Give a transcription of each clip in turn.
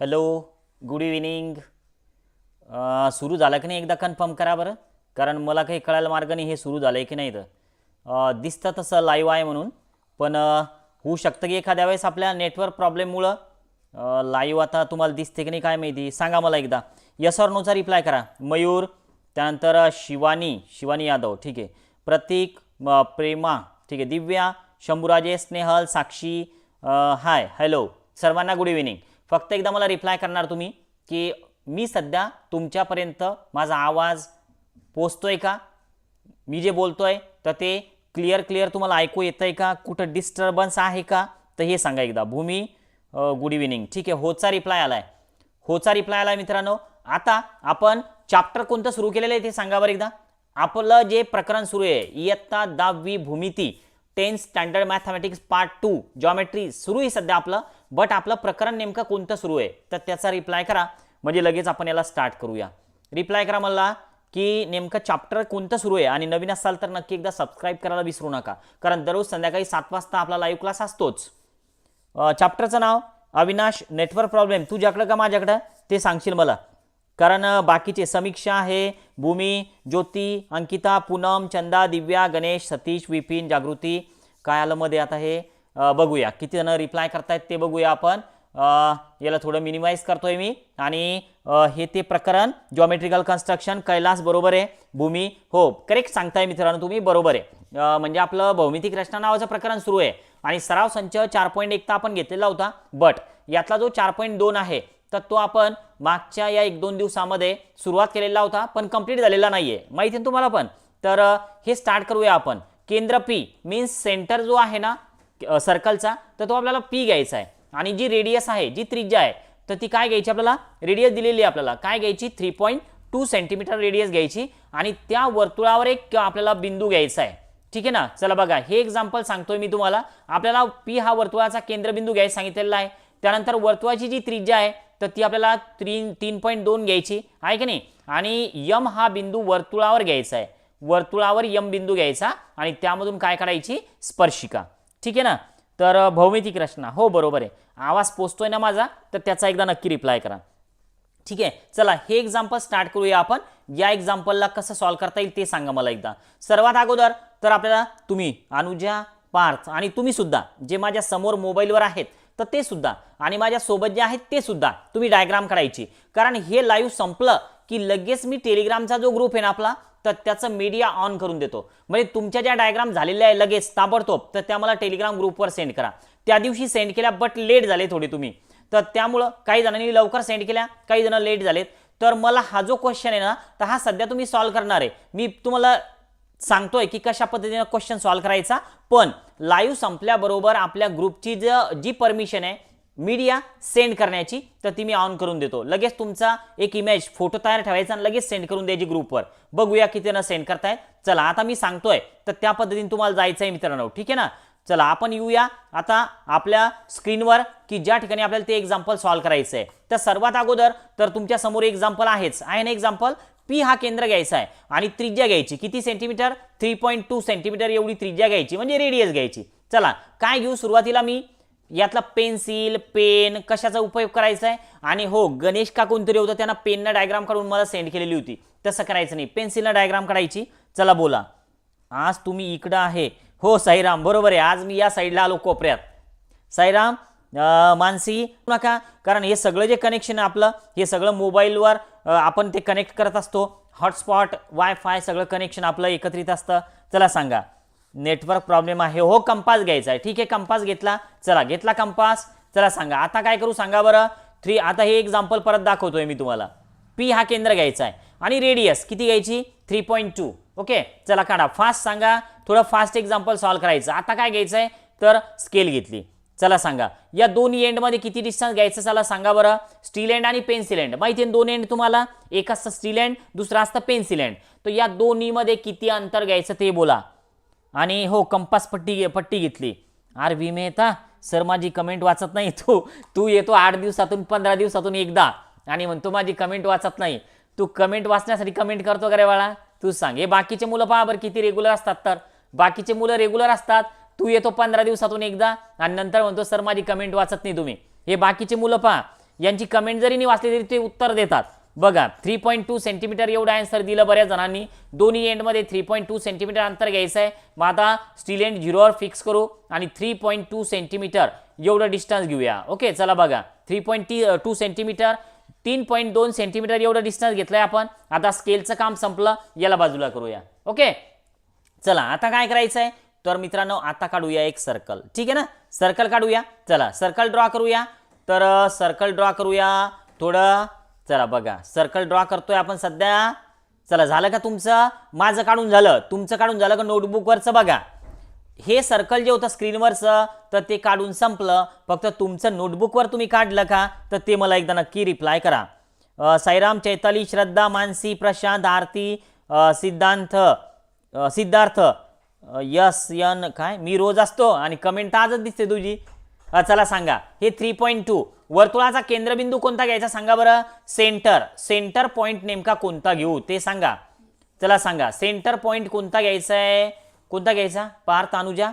Hello good evening सुरू झालं की नाही एकदा कन्फर्म करा बरं. कारण मला काही कळायला मार्ग नाही हे सुरू झालं आहे की नाही तर दिसतं तसं लाईव्ह आहे म्हणून. पण होऊ शकतं की एखाद्या वेळेस आपल्या नेटवर्क प्रॉब्लेममुळं लाईव्ह आता तुम्हाला दिसते की नाही काय माहिती. सांगा मला एकदा. यस ऑर नोचा रिप्लाय करा. मयूर त्यानंतर शिवानी शिवानी यादव. ठीक आहे. प्रतीक प्रेमा. ठीक आहे. दिव्या शंभूराजे स्नेहल साक्षी हाय हॅलो सर्वांना गुड इव्हिनिंग फक्त एकदा मला रिप्लाय करणार तुम्ही की मी सध्या तुमच्यापर्यंत माझा आवाज पोचतोय का? मी जे बोलतोय तर ते क्लिअर क्लिअर तुम्हाला ऐकू येतं आहे का? कुठं डिस्टर्बन्स आहे का? तर हे सांगा एकदा. भूमी गुड इव्हिनिंग ठीक आहे होचा रिप्लाय आलाय. होचा रिप्लाय आलाय मित्रांनो. आता आपण चॅप्टर कोणतं सुरू केलेलं आहे ते सांगा बरं एकदा. आपलं जे प्रकरण सुरू आहे इयत्ता दहावी भूमिती tenth standard mathematics part two geometry सुरू आहे सध्या आपलं. बट आपलं प्रकरण नेमकं कोणतं सुरू आहे? तर त्याचा रिप्लाय करा. म्हणजे लगेच आपण याला स्टार्ट करूया. रिप्लाय करा मला की नेमकं चॅप्टर कोणतं सुरू आहे? आणि नवीन असाल तर नक्की एकदा सबस्क्राईब करायला विसरू नका. कारण दररोज संध्याकाळी सात वाजता आपला लाईव्ह क्लास असतोच. चॅप्टरचं नाव अविनाश नेटवर्क प्रॉब्लेम तुझ्याकडं का माझ्याकडं? ते सांगशील मला. कारण बाकीचे समीक्षा आहे. भूमी ज्योती अंकिता पूनम चंदा दिव्या गणेश सतीश विपिन जागृती. काय आलं मध्ये आता हे? बघूया. किती जण रिप्लाय करतायत ते बघूया आपण. याला थोडं मिनिमाइज करतोय मी. आणि हे ते प्रकरण जॉमेट्रिकल कन्स्ट्रक्शन कैलास बरोबर आहे. भूमी हो करेक्ट सांगताय मित्रांनो तुम्ही बरोबर आहे. म्हणजे आपलं भौमितिक रचना नावाचं प्रकरण सुरू आहे. आणि सराव संच चार पॉईंट एक तर आपण घेतलेला होता. बट यातला जो चार पॉईंट दोन आहे तर तो आपण मागच्या या एक दोन दिवसामध्ये सुरुवात केलेला होता पण कंप्लीट झालेला नाहीये. माहिती आहे ना तुम्हाला पण? तर हे स्टार्ट करूया आपण. केंद्र पी मीन्स सेंटर जो आहे ना सर्कलचा तर तो आपल्याला पी घ्यायचा आहे. आणि जी रेडियस आहे जी त्रिज्या आहे तर ती काय घ्यायची आपल्याला? रेडियस दिलेली आहे आपल्याला. काय घ्यायची? Three point two centimetre radius घ्यायची. आणि त्या वर्तुळावर एक आपल्याला बिंदू घ्यायचा आहे. ठीक आहे ना? चला बघा. हे एक्झाम्पल सांगतोय मी तुम्हाला. आपल्याला पी हा वर्तुळाचा केंद्रबिंदू घ्यायला सांगितलेला आहे. त्यानंतर वर्तुळाची जी त्रिज्या आहे तर ती आपल्याला तीन तीन पॉईंट दोन घ्यायची. आहे की नाही? आणि यम हा बिंदू वर्तुळावर घ्यायचा आहे. वर्तुळावर यम बिंदू घ्यायचा. आणि त्यामधून काय करायची स्पर्शिका. ठीक आहे ना? तर भौमितिक रचना. हो बरोबर आहे. आवाज पोचतोय ना माझा? तर त्याचा एकदा नक्की रिप्लाय करा. ठीक आहे? चला हे एक्झाम्पल स्टार्ट करूया आपण. या एक्झाम्पलला कसं सॉल्व्ह करता येईल ते सांगा मला एकदा. सर्वात अगोदर तर आपल्याला तुम्ही अनुजा पार्थ आणि तुम्ही सुद्धा जे माझ्यासमोर मोबाईलवर आहेत तर ते सुद्धा आणि माझ्या सोबत जे आहेत ते सुद्धा तुम्ही डायग्राम काढायची. कारण हे लाईव्ह संपलं की लगेच मी टेलिग्रामचा जो ग्रुप आहे ना आपला तर त्याचं मीडिया ऑन करून देतो. म्हणजे तुमच्या ज्या डायग्राम झालेल्या आहे लगेच ताबडतोब तर त्या मला टेलिग्राम ग्रुपवर सेंड करा. त्या दिवशी सेंड केल्या बट लेट झाले थोडे तुम्ही. तर त्यामुळं काही जणांनी लवकर सेंड केल्या काही जण लेट झालेत. तर मला हा जो क्वेश्चन आहे ना तर हा सध्या तुम्ही सॉल्व्ह करणार आहे. मी तुम्हाला सांगतोय की कशा पद्धतीने क्वेश्चन सॉल्व्ह करायचा. पण लाईव्ह संपल्याबरोबर आपल्या ग्रुपची जी परमिशन आहे मीडिया सेंड करण्याची तर ती मी ऑन करून देतो. लगेच तुमचा एक इमेज फोटो तयार ठेवायचा आणि लगेच सेंड करून द्यायची ग्रुपवर बघूया किती जण सेंड करतायत चला आता मी सांगतोय तर त्या पद्धतीने तुम्हाला जायचं आहे मित्रांनो ठीक आहे ना? चला आपण येऊया. आता आपल्या स्क्रीनवर की ज्या ठिकाणी आपल्याला ते एक्झाम्पल सॉल्व्ह करायचं आहे तर सर्वात अगोदर तर तुमच्यासमोर एक्झाम्पल आहेच. आहे ना एक्झाम्पल पी हा केंद्र घ्यायचा आहे. आणि त्रिज्या घ्यायची. किती centimetre three point two centimetre एवढी त्रिज्या घ्यायची. म्हणजे रेडियस घ्यायची. चला काय घेऊ सुरुवातीला मी? यातला पेन्सिल पेन कशाचा उपयोग करायचा आहे आणि हो गणेश का कोणतरी होतं त्यांना पेननं डायग्राम काढून मला सेंड केलेली होती. तसं करायचं नाही. पेन्सिलनं डायग्राम काढायची. चला बोला. आज तुम्ही इकडं आहे. हो साईराम बरोबर आहे. आज मी या साईडला आलो कोपऱ्यात. साईराम मानसी नका. कारण हे सगळं जे कनेक्शन आहे आपलं हे सगळं मोबाईलवर आपण ते कनेक्ट करत असतो. हॉटस्पॉट वायफाय सगळं कनेक्शन आपलं एकत्रित असतं. चला सांगा. नेटवर्क प्रॉब्लेम आहे. हो कंपास घ्यायचा आहे. ठीक आहे कंपास घेतला. चला घेतला कंपास. चला सांगा. आता काय करू सांगा बरं? थ्री आता हे एक्झाम्पल परत दाखवतोय मी तुम्हाला. पी हा केंद्र घ्यायचा आहे. आणि रेडियस किती घ्यायची? थ्री पॉईंट टू ओके चला काढा. फास्ट सांगा. थोडं फास्ट एक्झाम्पल सॉल्व्ह करायचं. आता काय घ्यायचं आहे तर स्केल घेतली. चला सांगा. या दोन्ही एंडमध्ये किती डिस्टन्स घ्यायचं? चला सांगा बरं. स्टील एंड आणि पेन्सिल एंड माहिती आहे दोन एंड तुम्हाला? एक असतं स्टील एंड दुसरं असतं पेन्सिल एंड तर या दोन्हीमध्ये किती अंतर घ्यायचं ते बोला. आणि हो कंपास पट्टी पट्टी घेतली. आर वी मेहता सर माझी कमेंट वाचत नाही. तू तू येतो आठ दिवसातून पंधरा दिवसातून एकदा. आणि म्हणतो माझी कमेंट वाचत नाही. तू कमेंट वाचण्यासाठी कमेंट करतो का रे बाळा? तू सांग. हे बाकीचे मुलं पहा बरं किती रेग्युलर असतात तर. बाकीचे मुलं रेग्युलर असतात. तू येतो पंधरा दिवसातून एकदा. आणि नंतर म्हणतो सर माझी कमेंट वाचत नाही तुम्ही. हे बाकीचे मुलं पहा. यांची कमेंट जरी नाही वाचली तरी ते उत्तर देतात. बघा थ्री पॉईंट टू सेंटीमीटर एवढं आन्सर दिलं बऱ्याच जणांनी. दोन्ही एंडमध्ये थ्री पॉईंट टू सेंटीमीटर अंतर घ्यायचं आहे. मग आता स्टील एंड झिरोवर फिक्स करू आणि थ्री पॉईंट टू सेंटीमीटर एवढं डिस्टन्स घेऊया. ओके चला बघा. Three point T two centimetre तीन पॉईंट दोन सेंटीमीटर एवढं डिस्टन्स घेतलंय आपण. आता स्केलचं काम संपलं याला बाजूला करूया. ओके चला आता काय करायचं आहे? तर मित्रांनो आता काढूया एक सर्कल ठीक आहे ना? सर्कल काढूया. चला सर्कल ड्रॉ करूया. तर सर्कल ड्रॉ करूया. थोडं चला बघा सर्कल ड्रॉ करतोय आपण सध्या. चला झालं का तुमचं? माझं काढून झालं. तुमचं काढून झालं का नोटबुकवरचं बघा. हे सर्कल जे होतं स्क्रीनवरचं तर ते काढून संपलं. फक्त तुमचं नोटबुकवर तुम्ही काढलं का तर ते मला एकदा नक्की रिप्लाय करा. साईराम चैताली श्रद्धा मानसी प्रशांत आरती सिद्धांत सिद्धार्थ यस यन काय? मी रोज असतो आणि कमेंट आजच दिसते तुझी. चला सांगा. हे थ्री पॉईंट टू वर्तुळाचा केंद्रबिंदू कोणता घ्यायचा सांगा बरं? सेंटर. सेंटर पॉईंट नेमका कोणता घेऊ? ते सांगा. चला सांगा. सेंटर पॉईंट कोणता घ्यायचा आहे कोणता घ्यायचा? पार्थ अनुजा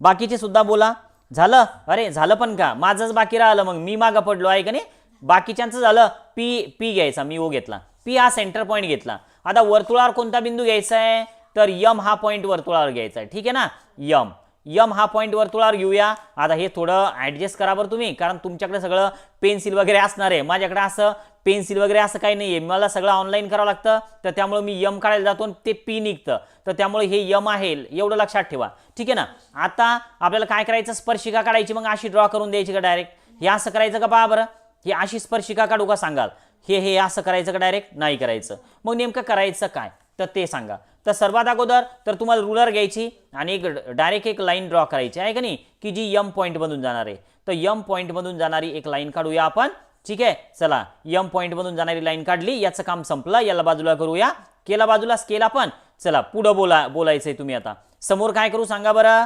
बाकीचे सुद्धा बोला. झालं? अरे झालं पण का? माझंच बाकी राहिलं मग. मी मागं पडलो आहे का नाही? बाकीच्यांचं झालं. पी पी घ्यायचा. मी ओ घेतला. पी हा सेंटर पॉईंट घेतला. आता वर्तुळावर कोणता बिंदू घ्यायचा आहे तर यम हा पॉईंट वर्तुळावर घ्यायचा आहे ठीक आहे ना? यम. यम हा पॉईंट वर्तुळावर घेऊया. आता हे थोडं ॲडजस्ट करा बरं तुम्ही कारण तुमच्याकडे सगळं पेन्सिल वगैरे असणार आहे. माझ्याकडे असं पेन्सिल वगैरे असं काही नाही आहे मला सगळं ऑनलाईन करावं लागतं. तर त्यामुळे मी यम काढायला जातो आणि ते पी निघतं. तर त्यामुळे हे यम आहे एवढं लक्षात ठेवा. ठीक आहे ना? आता आपल्याला काय करायचं? स्पर्शिका काढायची मग अशी ड्रॉ करून द्यायची का डायरेक्ट हे असं करायचं का पहा बरं? हे अशी स्पर्शिका काढू का सांगाल? हे हे असं करायचं का डायरेक्ट नाही करायचं. मग नेमकं करायचं काय? तर ते सांगा. तर सर्वात अगोदर तर तुम्हाला रुलर घ्यायची आणि एक डायरेक्ट एक लाईन ड्रॉ करायची. आहे का नाही? की जी यम पॉईंटमधून जाणार आहे. तर यम पॉईंटमधून जाणारी एक लाईन काढूया आपण. ठीक आहे? चला यम पॉईंटमधून जाणारी लाईन काढली. याचं काम संपलं. याला बाजूला करूया. केला बाजूला स्केल आपण. चला पुढं बोला बोलायचंय तुम्ही आता. समोर काय करू सांगा बरं?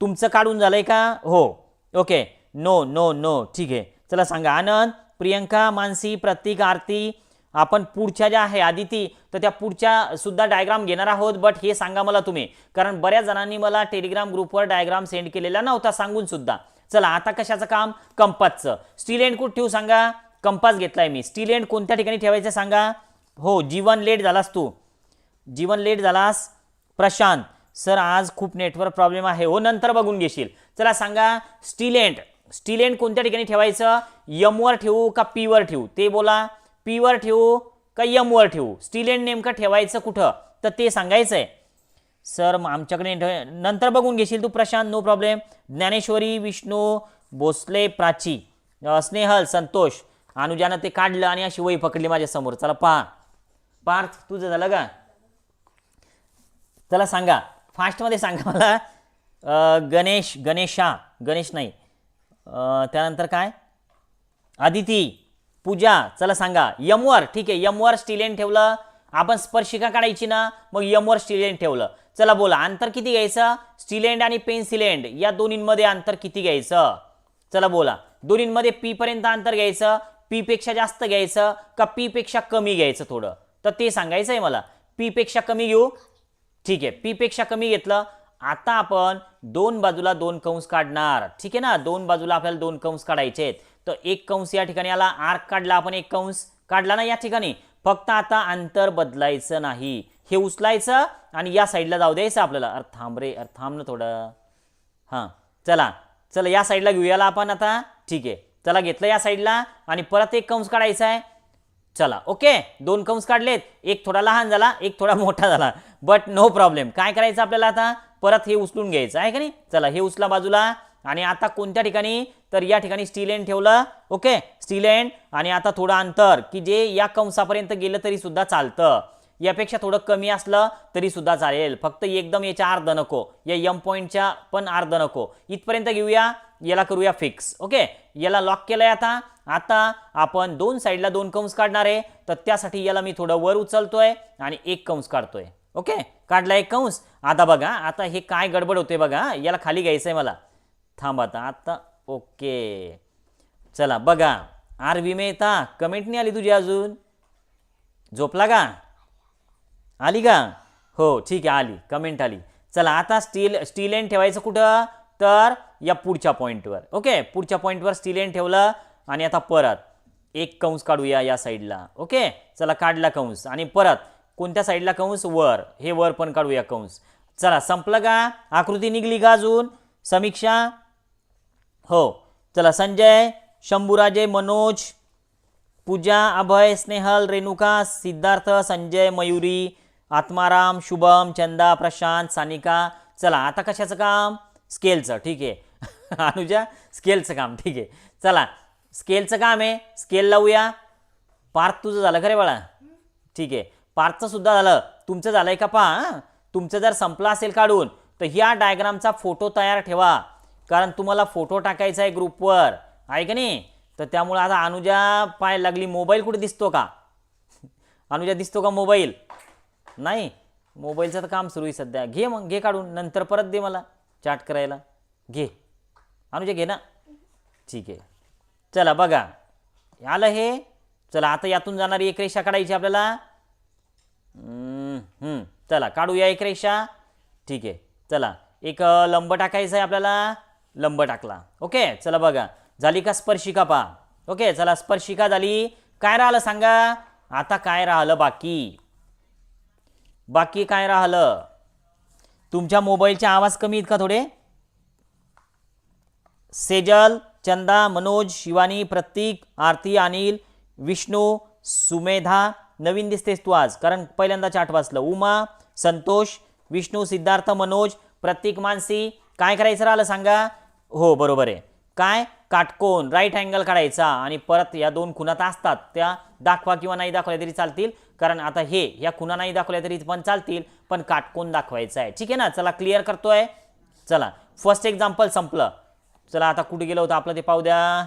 तुमचं काढून झालंय का? हो. ओके. नो नो नो ठीक आहे. चला सांगा. आनंद प्रियंका मानसी प्रतीक आरती आपण पुढच्या ज्या आहे आदिती तर त्या पुढच्या सुद्धा डायग्राम घेणार आहोत बट हे सांगा मला तुम्ही. कारण बऱ्याच जणांनी मला टेलिग्राम ग्रुपवर डायग्राम सेंड केलेला नव्हता सांगून सुद्धा. चला आता कशाचं काम? कंपासचं. स्टील एंड कुठं ठेवू सांगा. कंपास घेतलाय मी. स्टील एंड कोणत्या ठिकाणी ठेवायचं सांगा? हो जीवन लेट झालास तू. जीवन लेट झालास? प्रशांत सर आज खूप नेटवर्क प्रॉब्लेम आहे. हो नंतर बघून घेशील. चला सांगा. स्टील एंड स्टील एंड कोणत्या ठिकाणी ठेवायचं? यमवर ठेवू का पीवर ठेवू? ते बोला. पीवर ठेवू का यमवर ठेवू? स्टील एंड नेमकं ठेवायचं कुठं? तर ते सांगायचं आहे सर मग आमच्याकडे नंतर बघून घेशील तू प्रशांत नो प्रॉब्लेम ज्ञानेश्वरी विष्णू भोसले प्राची स्नेहल संतोष अनुजानं ते काढलं आणि अशी वही पकडली माझ्यासमोर चला पहा. पार्थ तुझं झालं का? चला सांगा. फास्टमध्ये सांगा मला. गणेश गणेशा गणेश नाही. त्यानंतर काय? आदिती. पूजा चला सांगा. यमवर ठीक आहे यमवर स्टिलेन ठेवलं. आपण स्पर्शिका काढायची ना मग यमवर स्टीलेंड ठेवलं. चला बोला अंतर किती घ्यायचं? स्टिलेंड आणि पेन्सिलेंड या दोन्हींमध्ये अंतर किती घ्यायचं? चला बोला. दोन्हींमध्ये पी पर्यंत अंतर घ्यायचं पी पेक्षा जास्त घ्यायचं का पी पेक्षा कमी घ्यायचं थोडं? तर ते सांगायचं आहे मला. पी पेक्षा कमी घेऊ. ठीक आहे पी पेक्षा कमी घेतलं. आता आपण दोन बाजूला दोन कंस काढणार. ठीक आहे ना? दोन बाजूला आपल्याला दोन कंस काढायचे आहेत. तर एक कंस या ठिकाणी आला. आर्क काढला आपण एक कंस. काढला ना या ठिकाणी. फक्त आता अंतर बदलायचं नाही. हे उचलायचं आणि या साईडला जाऊ द्यायचं आपल्याला. अरे थांब रे अरे थांब ना थोडं. हां चला. चला या साईडला घेऊयाला आपण आता. ठीक आहे. चला घेतलं या साईडला आणि परत एक कंस काढायचा आहे. चला ओके. दोन कंस काढलेत. एक थोडा लहान झाला एक थोडा मोठा झाला. बट नो प्रॉब्लेम काय करायचं आपल्याला आता? परत हे उचलून घ्यायचं. आहे का नाही? चला हे उचला बाजूला. आणि आता कोणत्या ठिकाणी? तर या ठिकाणी स्टील एंड ठेवलं. ओके स्टील एंड आणि आता थोडं अंतर की जे या कंसापर्यंत गेलं तरी सुद्धा चालतं. यापेक्षा थोडं कमी असलं तरी सुद्धा चालेल. फक्त एकदम याच्या अर्ध नको. या यम पॉईंटच्या पण अर्ध नको. इथपर्यंत घेऊया. याला करूया फिक्स ओके याला लॉक केलंय आता. आता आपण दोन साईडला दोन कंस काढणार आहे. तर त्यासाठी याला मी थोडं वर उचलतोय आणि एक कंस काढतोय. ओके काढला एक कंस. आता बघा आता हे काय गडबड होते बघा. याला खाली घ्यायचंय मला. थांबा आता आत्ता ओके. चला बघा. आर विमे कमेंट नाही आली तुझी अजून? झोपला का? आली का? हो ठीक आहे आली. कमेंट आली. चला आता स्टील स्टील एंड ठेवायचं कुठं? तर या पुढच्या पॉईंटवर ओके पुढच्या पॉईंटवर स्टील एंड ठेवलं आणि आता परत. एक कंस काढूया या साईडला ओके चला काढला कंस. आणि परत. कोणत्या साईडला कंस? वर. हे वर पण काढूया कंस. चला संपलं का? आकृती निघली का अजून? समीक्षा? हो. चला संजय शंभूराजे मनोज पूजा अभय स्नेहल रेणुका सिद्धार्थ संजय मयुरी आत्माराम शुभम चंदा प्रशांत सानिका. चला आता कशाचं काम? स्केलचं ठीक आहे. अनुजा स्केलचं काम ठीक आहे. चला स्केलचं काम आहे. स्केल लावूया. पार्थ तुझं झालं खरे बाळा. ठीक आहे. पार्थचं सुद्धा झालं. तुमचं झालं आहे का पा तुमचं जर संपलं असेल काढून तर ह्या डायग्रामचा फोटो तयार ठेवा. कारण तुम्हाला फोटो टाकायचा आहे ग्रुपवर. आहे का नाही? तर त्यामुळं आता अनुजा पाय लागली मोबाईल कुठे दिसतो का? अनुजा दिसतो का मोबाईल? नाही. मोबाईलचं तर काम सुरू आहे सध्या. घे मग घे काढून. नंतर परत दे मला चाट करायला. घे. अनुजा घे ना. ठीक आहे. चला बघा. आलं हे. चला आता यातून जाणारी एक रेषा काढायची आपल्याला. चला काढूया एक रेषा. ठीक आहे. चला. एक लंब टाकायचा आहे आपल्याला. लंब टाकला. ओके? चला बघा. झाली का स्पर्शिका पहा. ओके? चला स्पर्शिका झाली. काय राहिलं सांगा? आता काय राहिलं बाकी? बाकी काय राहिलं? तुमच्या मोबाईलचे आवाज कमी आहेत का थोडे? सेजल चंदा मनोज शिवानी प्रतीक आरती अनिल विष्णू सुमेधा नवीन दिसतेस तू आज कारण पहिल्यांदा चाट वाचलं. उमा संतोष विष्णू सिद्धार्थ मनोज प्रतीक मानसी काय करायचं राहिलं सांगा? हो बरोबर आहे. काय? काटकोन राईट अँगल काढायचा आणि परत या दोन खुणात असतात. त्या दाखवा किंवा नाही दाखवल्या तरी चालतील. कारण आता हे या खुणा नाही दाखवल्या तरी पण चालतील. पण काटकोन दाखवायचा आहे. ठीक आहे ना? चला क्लिअर करतोय? चला फर्स्ट एक्झाम्पल संपलं. चला आता कुठे गेलो होतं आपलं ते पाहू द्या.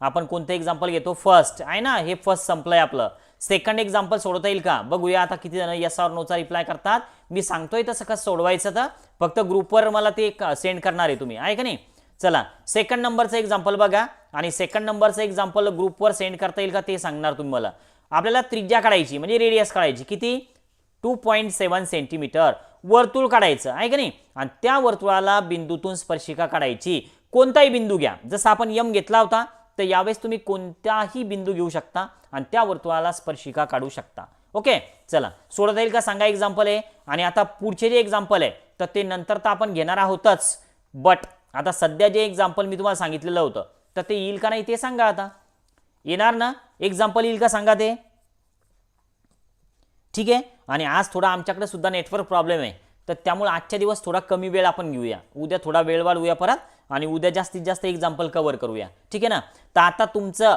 आपण कोणतं एक्झाम्पल घेतो? फर्स्ट आहे ना? हे फर्स्ट संपलं आहे आपलं. सेकंड एक्झाम्पल सोडवता येईल का? बघूया आता किती जण यस ऑर नोचा रिप्लाय करतात. मी सांगतोय तसं कसं सोडवायचं तर फक्त ग्रुपवर मला ते सेंड करणार आहे तुम्ही. आहे का नाही? चला सेकंड नंबरचं एक्झाम्पल बघा. आणि सेकंड नंबरचं एक्झाम्पल ग्रुपवर सेंड करता येईल का ते सांगणार तुम्ही मला. आपल्याला त्रिज्या काढायची म्हणजे रेडियस काढायची. किती? टू पॉईंट सेवन सेंटीमीटर वर्तुळ काढायचं. आहे का नाही? आणि त्या वर्तुळाला बिंदूतून स्पर्शिका काढायची. कोणताही बिंदू घ्या. जसं आपण यम घेतला होता तर यावेळेस तुम्ही कोणताही बिंदू घेऊ शकता आणि त्या वर्तुळाला स्पर्शिका काढू शकता. ओके? चला. सोडता येईल का? सांगा एक्झाम्पल आहे आणि आता पुढचे जे एक्झाम्पल आहे तर ते नंतर तर आपण घेणार आहोतच. बट आता सध्या जे एक्झाम्पल मी तुम्हाला सांगितलेलं होतं तर ते येईल का नाही ते सांगा आता. येणार ना? एक्झाम्पल येईल का सांगा ते. ठीक आहे? आणि आज थोडा आमच्याकडे सुद्धा नेटवर्क प्रॉब्लेम आहे. तर त्यामुळे आजच्या दिवस थोडा कमी वेळ आपण घेऊया. उद्या थोडा वेळ वाढवूया परत. आणि उद्या जास्तीत जास्त एक्झाम्पल कव्हर करूया. ठीक आहे ना? तर आता तुमचं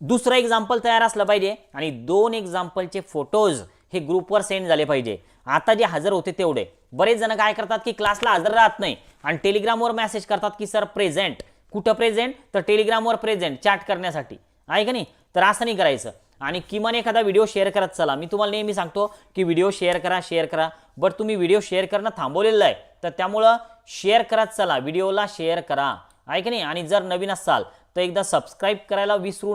दुसरं एक्झाम्पल तयार असलं पाहिजे आणि दोन एक्झाम्पलचे फोटोज हे ग्रुपवर सेंड झाले पाहिजे. आता जे हजर होते तेवढे. बरेच जण काय करतात की क्लासला हजर राहत नाही आणि टेलिग्रामवर मेसेज करतात की सर प्रेझेंट कुठं प्रेझेंट तर टेलिग्रामवर प्रेझेंट चॅट करण्यासाठी. आहे का नाही? तर असं नाही करायचं. आणि किमान एखादा व्हिडिओ शेअर करत चला. मी तुम्हाला नेहमी सांगतो की व्हिडिओ शेअर करा शेअर करा. बट तुम्ही व्हिडिओ शेअर करणं थांबवलेलं आहे. तर त्यामुळं शेअर करत चला. व्हिडिओला शेअर करा. आहे नाही? आणि जर नवीन असाल तर एकदा सबस्क्राईब करायला विसरू